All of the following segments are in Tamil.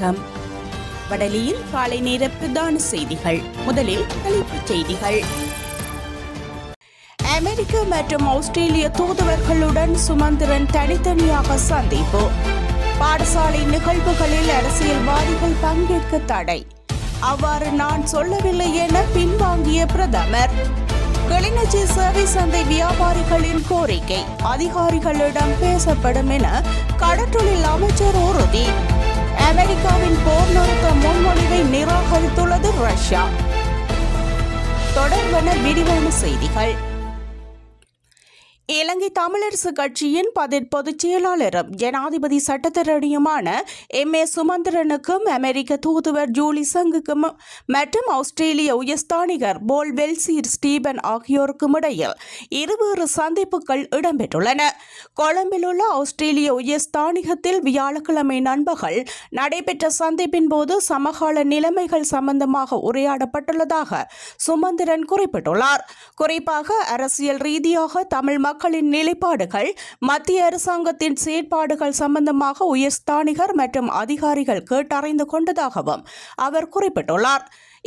வணக்கம் வடலியில் காலை நேர பிரதான செய்திகள். முதலில் தலைப்புச் செய்திகள். அமெரிக்க மற்றும் ஆஸ்திரேலிய தூதுவர்களுடன் சுமந்திரன் தனித்தனியாக சந்திப்பு. பாடசாலை நிகழ்வுகளில் அரசியல்வாதிகள் பங்கேற்க தடை. அவ்வாறு நான் சொல்லவில்லை என பின்வாங்கிய பிரதமர். கிளிநொச்சி சேவை சந்தை வியாபாரிகளின் கோரிக்கை. அதிகாரிகளிடம் பேசப்படும் என கடற்றொழில் அமைச்சர் உறுதி. அமெரிக்காவின் போர் நிறுத்த முன்மொழிவை நிராகரித்துள்ளது ரஷ்யா. தொடர்பான விரிவான செய்திகள். இலங்கை தமிழரசு கட்சியின் பதில் பொதுச் செயலாளரும் ஜனாதிபதி சட்டத்தரணியுமான எம் ஏ சுமந்திரனுக்கும் அமெரிக்க தூதுவர் ஜூலி சங்குக்கும் மற்றும் ஆஸ்திரேலிய உயர்ஸ்தானிகர் போல் வெல்சீர் ஸ்டீபன் ஆகியோருக்கும் இடையில் இருவேறு சந்திப்புகள் இடம்பெற்றுள்ளன. கொழும்பில் உள்ள ஆஸ்திரேலிய உயர்ஸ்தானிகத்தில் வியாழக்கிழமை நண்பகல் நடைபெற்ற சந்திப்பின் போது சமகால நிலைமைகள் சம்பந்தமாக உரையாடப்பட்டுள்ளதாக சுமந்திரன் குறிப்பிட்டுள்ளார். குறிப்பாக அரசியல் ரீதியாக தமிழ் மக்களின் நிலைப்பாடுகள் மத்திய அரசாங்கத்தின் செயற்பாடுகள் சம்பந்தமாக உயர்ஸ்தானிகர் மற்றும் அதிகாரிகள் கேட்டறிந்து கொண்டதாகவும் அவர் குறிப்பிட்டுள்ளார்.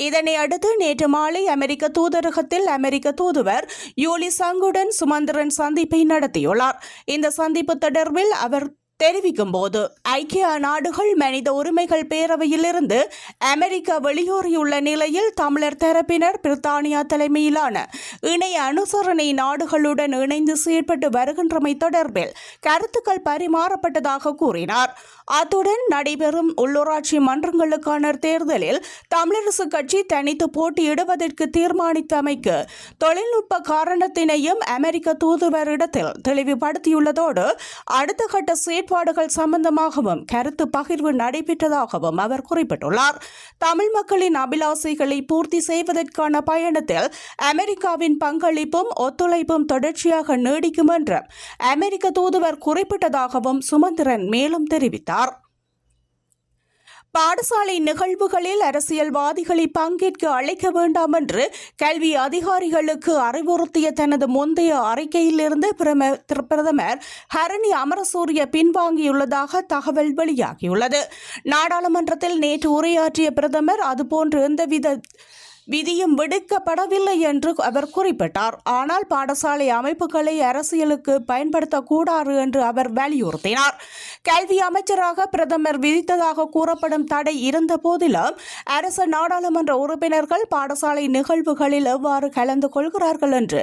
இதனை அடுத்து நேற்று மாலை அமெரிக்க தூதரகத்தில் அமெரிக்க தூதுவர் யூலி சங்குடன் சுமந்திரன் சந்திப்பை நடத்தியுள்ளார். இந்த சந்திப்பு தொடர்பில் அவர் தெரிவிக்கும் போது ஐக்கிய நாடுகள் மனித உரிமைகள் பேரவையிலிருந்து அமெரிக்கா வெளியேறியுள்ள நிலையில் தமிழர் தரப்பினர் பிரித்தானியா தலைமையிலான இணைய அனுசரணை நாடுகளுடன் இணைந்து செயற்பட்டு வருகின்றமை தொடர்பில் கருத்துக்கள் பரிமாறப்பட்டதாக கூறினார். அத்துடன் நடைபெறும் உள்ளூராட்சி மன்றங்களுக்கான தேர்தலில் தமிழரசு கட்சி தனித்து போட்டியிடுவதற்கு தீர்மானித்தமைக்கு தொழில்நுட்ப காரணத்தினையும் அமெரிக்க தூதுவரிடத்தில் தெளிவுபடுத்தியுள்ளதோடு அடுத்த கட்ட நிலைப்பாடுகள் சம்பந்தமாகவும் கருத்து பகிர்வு நடைபெற்றதாகவும் அவர் குறிப்பிட்டுள்ளார். தமிழ் மக்களின் அபிலாசைகளை பூர்த்தி செய்வதற்கான பயணத்தில் அமெரிக்காவின் பங்களிப்பும் ஒத்துழைப்பும் தொடர்ச்சியாக நீடிக்கும் என்றும் அமெரிக்க தூதுவர் குறிப்பிட்டதாகவும் சுமந்திரன் மேலும் தெரிவித்தார். பாடசாலை நிகழ்வுகளில் அரசியல்வாதிகளை பங்கேற்க அழைக்க வேண்டாம் என்று கல்வி அதிகாரிகளுக்கு அறிவுறுத்திய தனது முந்தைய அறிக்கையிலிருந்து பிரம- பிரதமர் ஹரணி அமரசூரிய பின்வாங்கியுள்ளதாக தகவல் வெளியாகியுள்ளது. நாடாளுமன்றத்தில் நேற்று உரையாற்றிய பிரதமர் அதுபோன்று எந்தவித விதியும் விடுக்கப்படவில்லை என்று அவர் குறிப்பிட்டார். ஆனால் பாடசாலை அமைப்புகளை அரசியலுக்கு பயன்படுத்தக்கூடாது என்று அவர் வலியுறுத்தினார். கல்வி அமைச்சராக பிரதமர் விதித்ததாக கூறப்படும் தடை இருந்த போதிலும் அரசு நாடாளுமன்ற உறுப்பினர்கள் பாடசாலை நிகழ்வுகளில் எவ்வாறு கலந்து கொள்கிறார்கள் என்று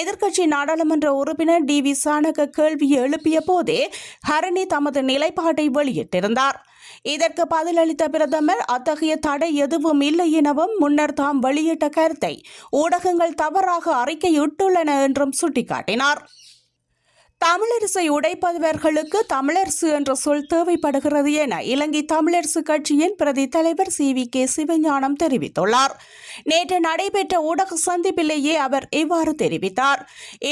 எதிர்க்கட்சி நாடாளுமன்ற உறுப்பினர் டி வி சாணக கேள்வி எழுப்பிய போதே ஹரணி தமது நிலைப்பாட்டை வெளியிட்டிருந்தார். இதற்கு பதிலளித்த பிரதமர் அத்தகைய தடை எதுவும் இல்லை எனவும் முன்னர் தாம் வெளியிட்ட கருத்தை ஊடகங்கள் தவறாக அறிக்கையிட்டுள்ளன என்றும் சுட்டிக்காட்டினார். தமிழரசை உடைப்பவர்களுக்கு தமிழரசு என்ற சொல் தேவைப்படுகிறது என இலங்கை தமிழரசு கட்சியின் பிரதி தலைவர் சி வி கே சிவஞானம் தெரிவித்துள்ளார். நேற்று நடைபெற்ற ஊடக சந்திப்பிலேயே அவர் இவ்வாறு தெரிவித்தார்.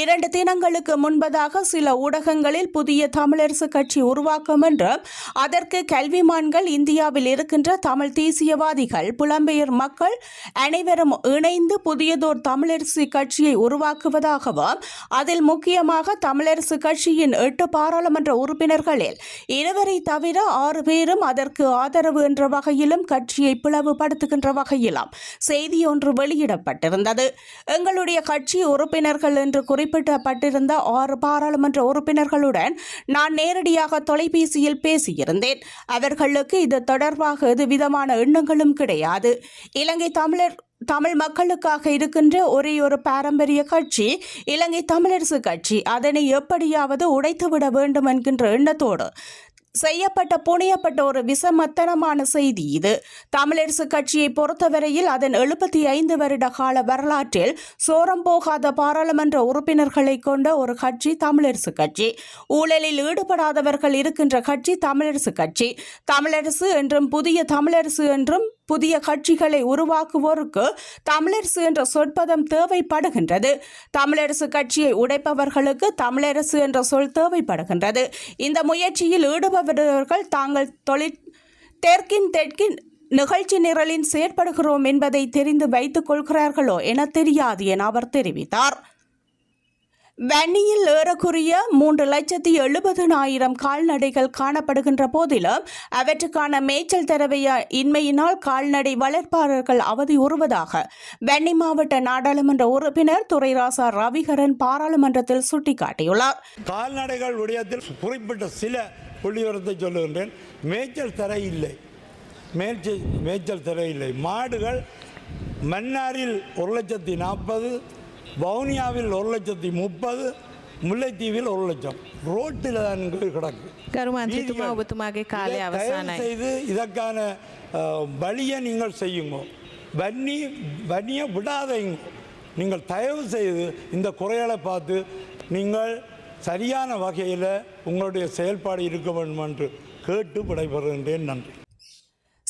இரண்டு தினங்களுக்கு முன்பதாக சில ஊடகங்களில் புதிய தமிழரசு கட்சி உருவாக்கும் என்றும் அதற்கு கல்விமான்கள் இந்தியாவில் இருக்கின்ற தமிழ் தேசியவாதிகள் புலம்பெயர் மக்கள் அனைவரும் இணைந்து புதியதோர் தமிழரசு கட்சியை உருவாக்குவதாகவும் அதில் முக்கியமாக தமிழரசு கட்சியின் எட்டு பாராளுமன்ற உறுப்பினர்களில் இருவரை தவிர ஆறு பேரும் அதற்கு ஆதரவு என்ற வகையிலும் கட்சியை பிளவுபடுத்துகின்ற வகையிலும் செய்தி ஒன்று வெளியிடப்பட்டிருந்தது. எங்களுடைய கட்சி உறுப்பினர்கள் என்று குறிப்பிடப்பட்டிருந்த ஆறு பாராளுமன்ற உறுப்பினர்களுடன் நான் நேரடியாக தொலைபேசியில் பேசியிருந்தேன். அவர்களுக்கு இது தொடர்பாக எதுவிதமான எண்ணங்களும் கிடையாது. இலங்கை தமிழர் தமிழ் மக்களுக்காக இருக்கின்ற ஒரே ஒரு பாரம்பரிய கட்சி இலங்கை தமிழரசு கட்சி. அதனை எப்படியாவது உடைத்துவிட வேண்டும் என்கின்ற எண்ணத்தோடு செய்யப்பட்ட புனையப்பட்ட ஒரு விசமத்தனமான செய்தி இது. தமிழரசு கட்சியை பொறுத்தவரையில் அதன் எழுபத்தி ஐந்து வருட கால வரலாற்றில் சோரம் போகாத பாராளுமன்ற உறுப்பினர்களை கொண்ட ஒரு கட்சி தமிழரசு கட்சி. ஊழலில் ஈடுபடாதவர்கள் இருக்கின்ற கட்சி தமிழரசு கட்சி. தமிழரசு என்றும் புதிய தமிழரசு என்றும் புதிய கட்சிகளை உருவாக்குவோருக்கு தமிழரசு என்ற சொற்பதம் தேவைப்படுகின்றது. தமிழரசு கட்சியை உடைப்பவர்களுக்கு தமிழரசு என்ற சொல் தேவைப்படுகின்றது. இந்த முயற்சியில் ஈடுபடுபவர்கள் தாங்கள் தொழிற் தெற்கின் தெற்கின் நிகழ்ச்சி நிரலின் செயற்படுகிறோம் என்பதை தெரிந்து வைத்துக் கொள்கிறார்களோ என தெரியாது என அவர் தெரிவித்தார். வன்னியில் ஏறக்குரிய மூன்று லட்சத்தி எழுபதனாயிரம் கால்நடைகள் காணப்படுகின்ற போதிலும் அவற்றுக்கான மேய்ச்சல் தரவைய இன்மையினால் கால்நடை வளர்ப்பாளர்கள் அவதியுறுவதாக வன்னி மாவட்ட நாடாளுமன்ற உறுப்பினர் துரைராசா ரவிகரன் பாராளுமன்றத்தில் சுட்டிக்காட்டியுள்ளார். கால்நடைகள் விடயத்தில் குறிப்பிட்ட சில புள்ளிவரத்தை சொல்லுகின்றேன். மேய்ச்சல் தர இல்லை. மேய்ச்சல் மேய்ச்சல் தர இல்லை. மாடுகள் மன்னாரில் ஒரு லட்சத்தி நாற்பது வவுனியாவில் ஒரு லட்சத்தி முப்பது முல்லைத்தீவில் ஒரு லட்சம். ரோட்டில் தான் கிடக்கு. செய்து இதற்கான வழியை நீங்கள் செய்யுங்க. வன்னி வன்னியை விடாதீங்க. நீங்கள் தயவு செய்து இந்த குறைகளை பார்த்து நீங்கள் சரியான வகையில் உங்களுடைய செயல்பாடு இருக்க வேண்டும் என்று கேட்டு விடைபெறுகின்றேன். நன்றி.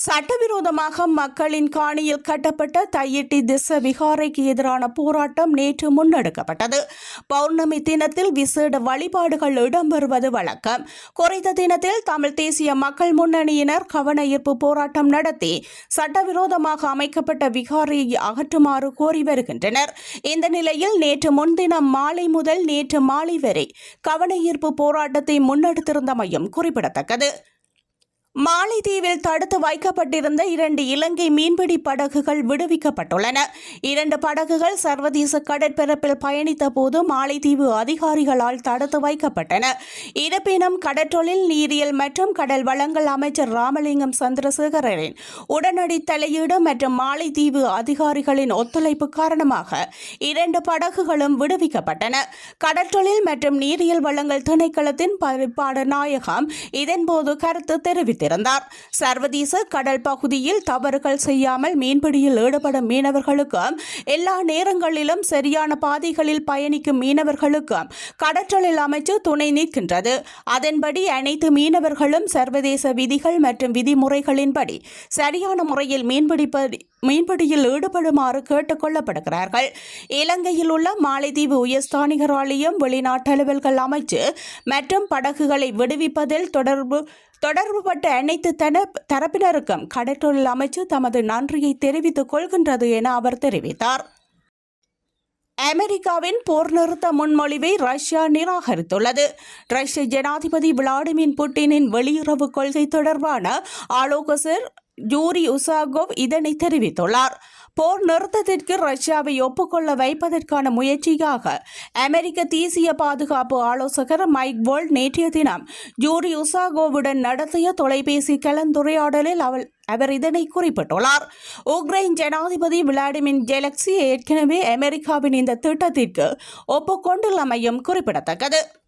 சட்டவிரோதமாக மக்களின் காணியில் கட்டப்பட்ட தையிட்டி திச விகாரைக்கு எதிரான போராட்டம் நேற்று முன்னெடுக்கப்பட்டது. பௌர்ணமி தினத்தில் விசேட வழிபாடுகள் இடம்பெறுவது வழக்கம். குறைந்த தினத்தில் தமிழ் தேசிய மக்கள் முன்னணியினர் கவன ஈர்ப்பு போராட்டம் நடத்தி சட்டவிரோதமாக அமைக்கப்பட்ட விகாரையை அகற்றுமாறு கோரி வருகின்றனர். இந்த நிலையில் நேற்று முன்தினம் மாலை முதல் நேற்று மாலை வரை கவன ஈர்ப்பு போராட்டத்தை முன்னெடுத்திருந்தமையும் குறிப்பிடத்தக்கது. மாலைதீவில் தடுத்து வைக்கப்பட்டிருந்த இரண்டு இலங்கை மீன்பிடி படகுகள் விடுவிக்கப்பட்டுள்ளன. இரண்டு படகுகள் சர்வதேச கடற்பரப்பில் பயணித்த போது மாலைதீவு அதிகாரிகளால் தடுத்து வைக்கப்பட்டன. இருப்பினும் கடற்றொழில் நீரியல் மற்றும் கடல் வளங்கள் அமைச்சர் ராமலிங்கம் சந்திரசேகரரின் உடனடி தலையீடு மற்றும் மாலைதீவு அதிகாரிகளின் ஒத்துழைப்பு காரணமாக இரண்டு படகுகளும் விடுவிக்கப்பட்டன. கடற்றொழில் மற்றும் நீரியல் வளங்கள் திணைக்களத்தின் பரிப்பாடு நாயகம் இதன்போது கருத்து திறந்தார். சர்வதேச கடல் பகுதியில் தவறுகள் செய்யாமல் மீன்பிடியில் ஈடுபடும் மீனவர்களுக்கும் எல்லா நேரங்களிலும் சரியான பாதைகளில் பயணிக்கும் மீனவர்களுக்கும் கடற்றொழில் அமைச்சு துணை நிற்கின்றது. அதன்படி அனைத்து மீனவர்களும் சர்வதேச விதிகள் மற்றும் விதிமுறைகளின்படி சரியான முறையில் மீன்பிடிப்ப மீன்பிடியில் ஈடுபடுமாறு கேட்டுக் கொள்ளப்படுகிறார்கள். இலங்கையில் உள்ள மாலைதீவு உயர்ஸ்தானிகர் ஆலயம் வெளிநாட்டு அலுவல்கள் அமைச்சு மற்றும் படகுகளை விடுவிப்பதில் தொடர்பு தொடர்புபட்ட அனைத்து தன தரப்பினருக்கும் கடற்றொழில் அமைச்சு தமது நன்றியை தெரிவித்துக் கொள்கின்றது என அவர் தெரிவித்தார். அமெரிக்காவின் போர் நிறுத்த முன்மொழிவை ரஷ்யா நிராகரித்துள்ளது. ரஷ்ய ஜனாதிபதி விளாடிமிர் புட்டினின் வெளியுறவு கொள்கை தொடர்பான ஆலோசகர் ஜூரி உசாகோவ் இதனை தெரிவித்துள்ளார். போர் நிறுத்தத்திற்கு ரஷ்யாவை ஒப்புக்கொள்ள வைப்பதற்கான முயற்சியாக அமெரிக்க தேசிய பாதுகாப்பு ஆலோசகர் மைக் வோல் நேற்றைய தினம் ஜூரி உசாகோவுடன் நடத்திய தொலைபேசி கலந்துரையாடலில் அவள் அவர் இதனை குறிப்பிட்டுள்ளார். உக்ரைன் ஜனாதிபதி விளாடிமிர் ஜெலக்சி ஏற்கனவே அமெரிக்காவின் இந்த திட்டத்திற்கு ஒப்புக்கொண்டுள்ளமையும் குறிப்பிடத்தக்கது.